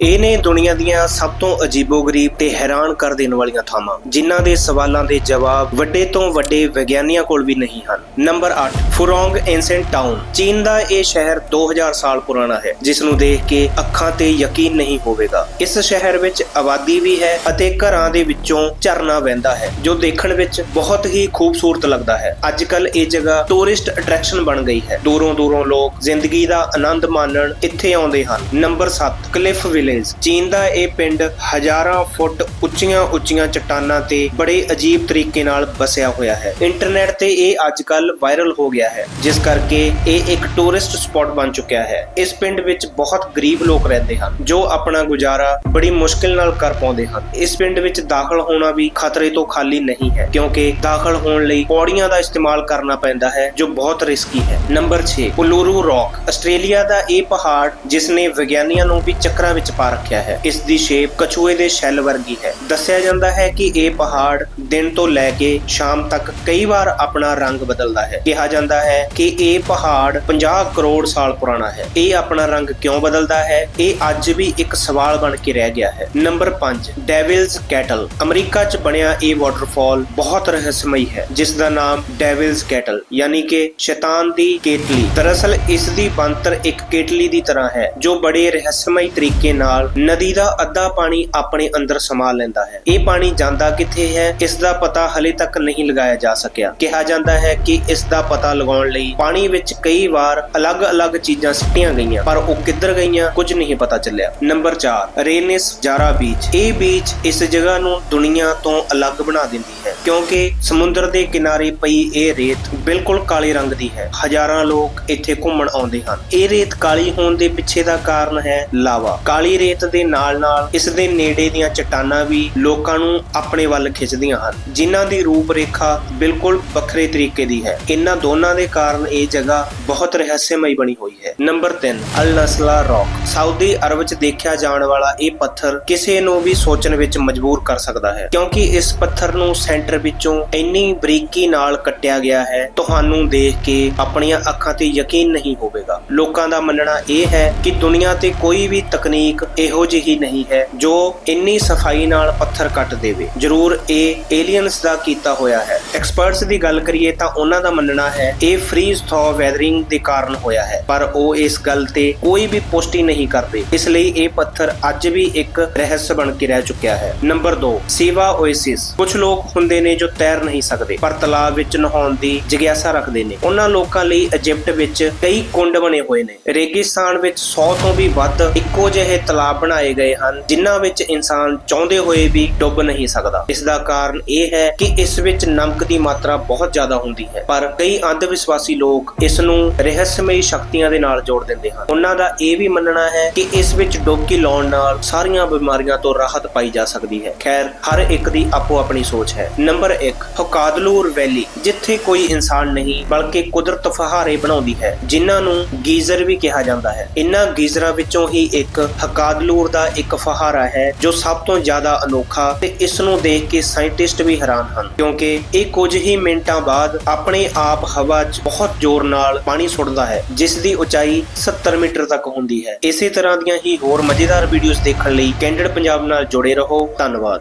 ਇਹ ਨੇ ਦੁਨੀਆ ਦੀਆਂ ਸਭ ਤੋਂ ਅਜੀਬੋ-ਗਰੀਬ ਤੇ ਹੈਰਾਨ ਕਰ ਦੇਣ ਵਾਲੀਆਂ ਥਾਵਾਂ, ਜਿਨ੍ਹਾਂ ਦੇ ਸਵਾਲਾਂ ਦੇ ਜਵਾਬ ਵੱਡੇ ਤੋਂ ਵੱਡੇ ਵਿਗਿਆਨੀਆਂ ਕੋਲ ਵੀ ਨਹੀਂ ਹਨ। ਨੰਬਰ 8 ਫੁਰੋਂਗ ਐਂਸੈਂਟ ਟਾਊਨ, ਚੀਨ ਦਾ ਇਹ ਸ਼ਹਿਰ 2000 ਸਾਲ ਪੁਰਾਣਾ ਹੈ ਜਿਸ ਨੂੰ ਦੇਖ ਕੇ ਅੱਖਾਂ ਤੇ ਯਕੀਨ ਨਹੀਂ ਹੋਵੇਗਾ। ਇਸ ਸ਼ਹਿਰ ਵਿੱਚ ਆਬਾਦੀ ਵੀ ਹੈ ਅਤੇ ਘਰਾਂ ਦੇ ਵਿੱਚੋਂ ਝਰਨਾ ਵਹਿੰਦਾ ਹੈ, ਜੋ ਦੇਖਣ ਵਿੱਚ ਬਹੁਤ ਹੀ ਖੂਬਸੂਰਤ ਲੱਗਦਾ ਹੈ। ਅੱਜ ਕੱਲ ਇਹ ਜਗ੍ਹਾ ਟੂਰਿਸਟ ਅਟਰੈਕਸ਼ਨ ਬਣ ਗਈ ਹੈ। ਦੂਰੋਂ ਦੂਰੋਂ ਲੋਕ ਜ਼ਿੰਦਗੀ ਦਾ ਆਨੰਦ ਮਾਣਨ ਇੱਥੇ ਆਉਂਦੇ ਹਨ। Number 7 cliff village. ਚੀਨ ਦਾ ਇਹ ਪਿੰਡ ਹਜ਼ਾਰਾਂ ਫੁੱਟ ਉੱਚੀਆਂ ਉੱਚੀਆਂ ਚਟਾਨਾਂ ਤੇ ਬੜੇ ਅਜੀਬ ਤਰੀਕੇ ਨਾਲ ਵਸਿਆ ਹੋਇਆ ਹੈ। ਇੰਟਰਨੈਟ ਤੇ ਇਹ ਅੱਜ ਕੱਲ ਵਾਇਰਲ ਹੋ ਗਿਆ ਹੈ, ਜਿਸ ਕਰਕੇ ਇਹ ਇੱਕ ਟੂਰਿਸਟ ਸਪੌਟ ਬਣ ਚੁੱਕਿਆ ਹੈ। ਇਸ ਪਿੰਡ ਵਿੱਚ ਬਹੁਤ ਗਰੀਬ ਲੋਕ ਰਹਿੰਦੇ ਹਨ, ਜੋ ਆਪਣਾ ਗੁਜ਼ਾਰਾ ਬੜੀ ਮੁਸ਼ਕਿਲ ਨਾਲ ਕਰ ਪਾਉਂਦੇ ਹਨ। ਇਸ ਪਿੰਡ ਵਿੱਚ ਦਾਖਲ ਹੋਣਾ ਵੀ ਖਤਰੇ ਤੋਂ ਖਾਲੀ ਨਹੀਂ ਹੈ, ਕਿਉਂਕਿ ਦਾਖਲ ਹੋਣ ਲਈ ਪੌੜੀਆਂ ਦਾ ਇਸਤੇਮਾਲ ਕਰਨਾ ਪੈਂਦਾ ਹੈ, ਜੋ ਬਹੁਤ ਰਿਸਕੀ ਹੈ। Number 6 Uluru rock. ਆਸਟ੍ਰੇਲੀਆ ਦਾ ਇਹ ਪਹਾੜ ਜਿਸ ਨੇ ਵਿਗਿਆਨੀਆਂ ਨੂੰ ਵੀ ਚੱਕਰਾਂ ਵਿੱਚ ਪਾ ਰੱਖਿਆ ਹੈ, ਇਸ ਦੀ ਸ਼ੇਪ ਕਛੂਏ ਦੇ ਸ਼ੈਲ ਵਰਗੀ ਹੈ। ਦੱਸਿਆ ਜਾਂਦਾ ਹੈ ਕਿ ਇਹ ਪਹਾੜ ਦਿਨ ਤੋਂ ਲੈ ਕੇ ਸ਼ਾਮ ਤੱਕ ਕਈ ਵਾਰ ਆਪਣਾ ਰੰਗ ਬਦਲਦਾ ਹੈ। ਕਿਹਾ ਜਾਂਦਾ ਹੈ ਕਿ ਇਹ ਪਹਾੜ 50 ਕਰੋੜ ਸਾਲ ਪੁਰਾਣਾ ਹੈ। ਇਹ ਆਪਣਾ ਰੰਗ ਕਿਉਂ ਬਦਲਦਾ ਹੈ? ਇਹ ਅੱਜ ਵੀ ਇੱਕ ਸਵਾਲ ਬਣ ਕੇ ਰਹਿ ਗਿਆ ਹੈ। ਨੰਬਰ 5 ਡੈਵਿਲਸ ਕੈਟਲ ਅਮਰੀਕਾ 'ਚ ਬਣਿਆ ਇਹ ਵਾਟਰਫਾਲ ਬਹੁਤ ਰਹੱਸਮਈ ਹੈ ਜਿਸ ਦਾ ਨਾਮ ਡੈਵਿਲਸ ਕੈਟਲ ਯਾਨੀ ਕਿ ਸ਼ੈਤਾਨ ਦੀ ਕੇਟਲੀ ਦਰਅਸਲ ਇਸ ਦੀ ਬਣਤਰ ਇੱਕ ਕੇਟਲੀ ਦੀ ਤਰ੍ਹਾਂ ਹੈ, ਜੋ ਬੜੇ ਰਹੱਸਮਈ ਤਰੀਕੇ ਨਾਲ ਨਦੀ ਦਾ ਅੱਧਾ ਪਾਣੀ ਆਪਣੇ ਅੰਦਰ ਸਮਾ ਲੈਂਦਾ ਹੈ। ਇਹ ਪਾਣੀ ਜਾਂਦਾ ਕਿੱਥੇ ਹੈ? ਇਸ ਦਾ ਪਤਾ ਹਲੇ ਤੱਕ ਨਹੀਂ ਲਗਾਇਆ ਜਾ ਸਕਿਆ। ਕਿਹਾ ਜਾਂਦਾ ਹੈ ਕਿ ਇਸ ਦਾ ਪਤਾ ਲਗਾਉਣ ਲਈ ਪਾਣੀ ਵਿੱਚ ਕਈ ਵਾਰ ਅਲੱਗ-ਅਲੱਗ ਚੀਜ਼ਾਂ ਸਿੱਟੀਆਂ ਗਈਆਂ, ਪਰ ਉਹ ਕਿੱਧਰ ਗਈਆਂ ਕੁਝ ਨਹੀਂ ਪਤਾ ਚੱਲਿਆ। Number 4 Reynisfjara beach. ਇਹ ਬੀਚ ਇਸ ਜਗ੍ਹਾ ਨੂੰ ਦੁਨੀਆ ਤੋਂ ਅਲੱਗ ਬਣਾ ਦਿੰਦੀ ਹੈ, ਕਿਉਂਕਿ ਸਮੁੰਦਰ ਦੇ ਕਿਨਾਰੇ ਪਈ ਇਹ ਰੇਤ ਬਿਲਕੁਲ ਕਾਲੇ ਰੰਗ ਦੀ ਹੈ। ਹਜ਼ਾਰਾਂ ਲੋਕ ਇੱਥੇ ਘੁੰਮਣ ਆਉਂਦੇ ਹਨ। ਇਹ ਰੇਤ ਕਾਲੀ ਹੋਣ ਦੇ ਪਿੱਛੇ ਦਾ ਕਾਰਨ ਹੈ ਲਾਵਾ। ਕਾਲੀ ਰੇਤ ਦੇ ਨਾਲ-ਨਾਲ ਇਸ ਦੇ ਨੇੜੇ ਦੀਆਂ ਚਟਾਨਾਂ ਵੀ ਲੋਕਾਂ ਨੂੰ ਆਪਣੇ ਵੱਲ ਖਿੱਚਦੀਆਂ ਹਨ, ਜਿਨ੍ਹਾਂ ਦੀ ਰੂਪ ਰੇਖਾ ਬਿਲਕੁਲ ਵੱਖਰੇ ਤਰੀਕੇ ਦੀ ਹੈ। ਇਹਨਾਂ ਦੋਨਾਂ ਦੇ ਕਾਰਨ ਇਹ ਜਗ੍ਹਾ ਬਹੁਤ ਰਹੱਸਮਈ ਬਣੀ ਹੋਈ ਹੈ। Number 3 Al Naslaa rock. Saudi ਅਰਬ 'ਚ ਦੇਖਿਆ ਜਾਣ ਵਾਲਾ ਇਹ ਪੱਥਰ ਕਿਸੇ ਨੂੰ ਵੀ ਸੋਚਣ ਵਿੱਚ ਮਜਬੂਰ ਕਰ ਸਕਦਾ ਹੈ, ਕਿਉਂਕਿ ਇਸ ਪੱਥਰ ਨੂੰ ਸੈਂਟਰ ਵਿੱਚੋਂ ਇੰਨੀ ਬਰੀਕੀ ਨਾਲ ਕੱਟਿਆ ਗਿਆ ਹੈ, ਤੁਹਾਨੂੰ ਦੇਖ ਕੇ ਆਪਣੀਆਂ ਅੱਖਾਂ ਤੇ ਯਕੀਨ ਨਹੀਂ ਹੋਵੇਗਾ। ਲੋਕਾਂ ਦਾ ਮੰਨਣਾ ਇਹ ਹੈ ਕਿ ਦੁਨੀਆ ਤੇ ਕੋਈ ਵੀ ਤਕਨੀਕ ਇਹੋ ਜਿਹੀ ਨਹੀਂ ਹੈ ਜੋ ਇੰਨੀ ਸਫ਼ਾਈ ਨਾਲ ਪੱਥਰ ਕੱਟ ਦੇਵੇ। ਜ਼ਰੂਰ ਇਹ ਏਲੀਅਨਸ ਦਾ ਕੀਤਾ ਹੋਇਆ ਹੈ। ਐਕਸਪਰਟਸ ਦੀ ਗੱਲ ਕਰੀਏ ਤਾਂ ਉਹਨਾਂ ਦਾ ਮੰਨਣਾ ਹੈ ਇਹ ਫ੍ਰੀਜ਼ ਥੌ ਵੈਦਰਿੰਗ ਦੇ ਕਾਰਨ ਹੋਇਆ ਹੈ, ਪਰ ਉਹ ਇਸ ਗੱਲ ਤੇ ਕੋਈ ਵੀ ਪੁਸ਼ਟੀ ਨਹੀਂ ਕਰਦੇ। ਇਸ ਲਈ ਇਹ ਪੱਥਰ ਅੱਜ ਵੀ ਇੱਕ ਰਹੱਸ ਬਣ ਕੇ ਰਹਿ ਚੁੱਕਿਆ ਹੈ। Number 2 Siwa oasis. ਕੁਝ ਲੋਕ ਹੁੰਦੇ ਨੇ ਜੋ ਤੈਰ ਨਹੀਂ ਸਕਦੇ, ਪਰ ਤਲਾਬ ਵਿੱਚ ਨਹਾਉਣ ਦੀ ਜਿਗਿਆਸਾ ਰੱਖਦੇ ਨੇ। ਉਹਨਾਂ ਲੋਕਾਂ ਲਈ ਇਜਿਪਟ ਵਿੱਚ ਕਈ ਕੁੰਡ ਬਣੇ ਹੋਏ ਨੇ। ਰੇਗਿਸਤਾਨ ਵਿੱਚ 100 ਤੋਂ ਵੀ ਵੱਧ ਇੱਕੋ ਜਿਹੇ ਤਲਾਬ ਬਣਾਏ ਗਏ ਹਨ, ਜਿਨ੍ਹਾਂ ਵਿੱਚ ਇਨਸਾਨ ਚਾਹੁੰਦੇ ਹੋਏ ਵੀ ਡੁੱਬ ਨਹੀਂ ਸਕਦਾ। ਇਸ ਦਾ ਕਾਰਨ ਇਹ ਹੈ ਕਿ ਇਸ ਵਿੱਚ ਨਮਕ ਦੀ ਮਾਤਰਾ ਬਹੁਤ ਜ਼ਿਆਦਾ ਹੁੰਦੀ ਹੈ, ਪਰ ਕਈ ਅੰਧ ਵਿਸ਼ਵਾਸੀ ਲੋਕ ਇਸ ਨੂੰ ਰਹੱਸਮਈ ਸ਼ਕਤੀਆਂ ਦੇ ਨਾਲ ਜੋੜ ਦਿੰਦੇ ਹਨ। ਉਹਨਾਂ ਦਾ ਇਹ ਵੀ ਮੰਨਣਾ ਹੈ ਕਿ ਇਸ ਵਿੱਚ ਡੁਬਕੀ ਲਾਉਣ ਨਾਲ ਸਾਰੀਆਂ ਬਿਮਾਰੀਆਂ ਤੋਂ ਰਾਹਤ ਪਾਈ ਜਾ ਸਕਦੀ ਹੈ। ਖੈਰ, ਹਰ ਇੱਕ ਦੀ ਆਪੋ ਆਪਣੀ ਸੋਚ ਹੈ। ਨੰਬਰ 1 ਹਕਾਦਲੂਰ ਵੈਲੀ, ਜਿੱਥੇ ਕੋਈ ਇਨਸਾਨ ਨਹੀਂ, ਬਲਕਿ ਕੁਦਰਤ ਫਹਾਰੇ ਬਣਾਉਂਦੀ ਹੈ, ਜਿਨ੍ਹਾਂ ਨੂੰ ਗੀਜ਼ਰ ਵੀ ਕਿਹਾ ਜਾਂਦਾ ਹੈ। ਇਨ੍ਹਾਂ ਗੀਜ਼ਰਾਂ ਵਿੱਚੋਂ ਹੀ ਇੱਕ ਹਕਾਦਲੂਰ ਦਾ ਇੱਕ ਫਹਾਰਾ ਹੈ, ਜੋ ਸਭ ਤੋਂ ਜ਼ਿਆਦਾ ਅਨੋਖਾ ਤੇ ਇਸ ਨੂੰ ਦੇਖ ਕੇ ਸਾਇੰਟਿਸਟ ਵੀ ਹੈਰਾਨ ਹਨ। ਕਿਉਂਕਿ ਇਹ ਕੁਝ ਹੀ ਮਿੰਟਾਂ ਬਾਅਦ ਆਪਣੇ ਆਪ ਹਵਾ 'ਚ ਬਹੁਤ ਜ਼ੋਰ ਨਾਲ ਪਾਣੀ ਸੁੱਟਦਾ ਹੈ, ਜਿਸ ਦੀ ਉਚਾਈ 70 ਮੀਟਰ ਤੱਕ ਹੁੰਦੀ ਹੈ। ਇਸੇ ਤਰ੍ਹਾਂ ਦੀਆਂ ਹੀ ਹੋਰ ਮਜ਼ੇਦਾਰ ਵੀਡੀਓਜ਼ ਦੇਖਣ ਲਈ ਕੈਂਡਡ ਪੰਜਾਬ ਨਾਲ ਜੁੜੇ ਰਹੋ। ਧੰਨਵਾਦ।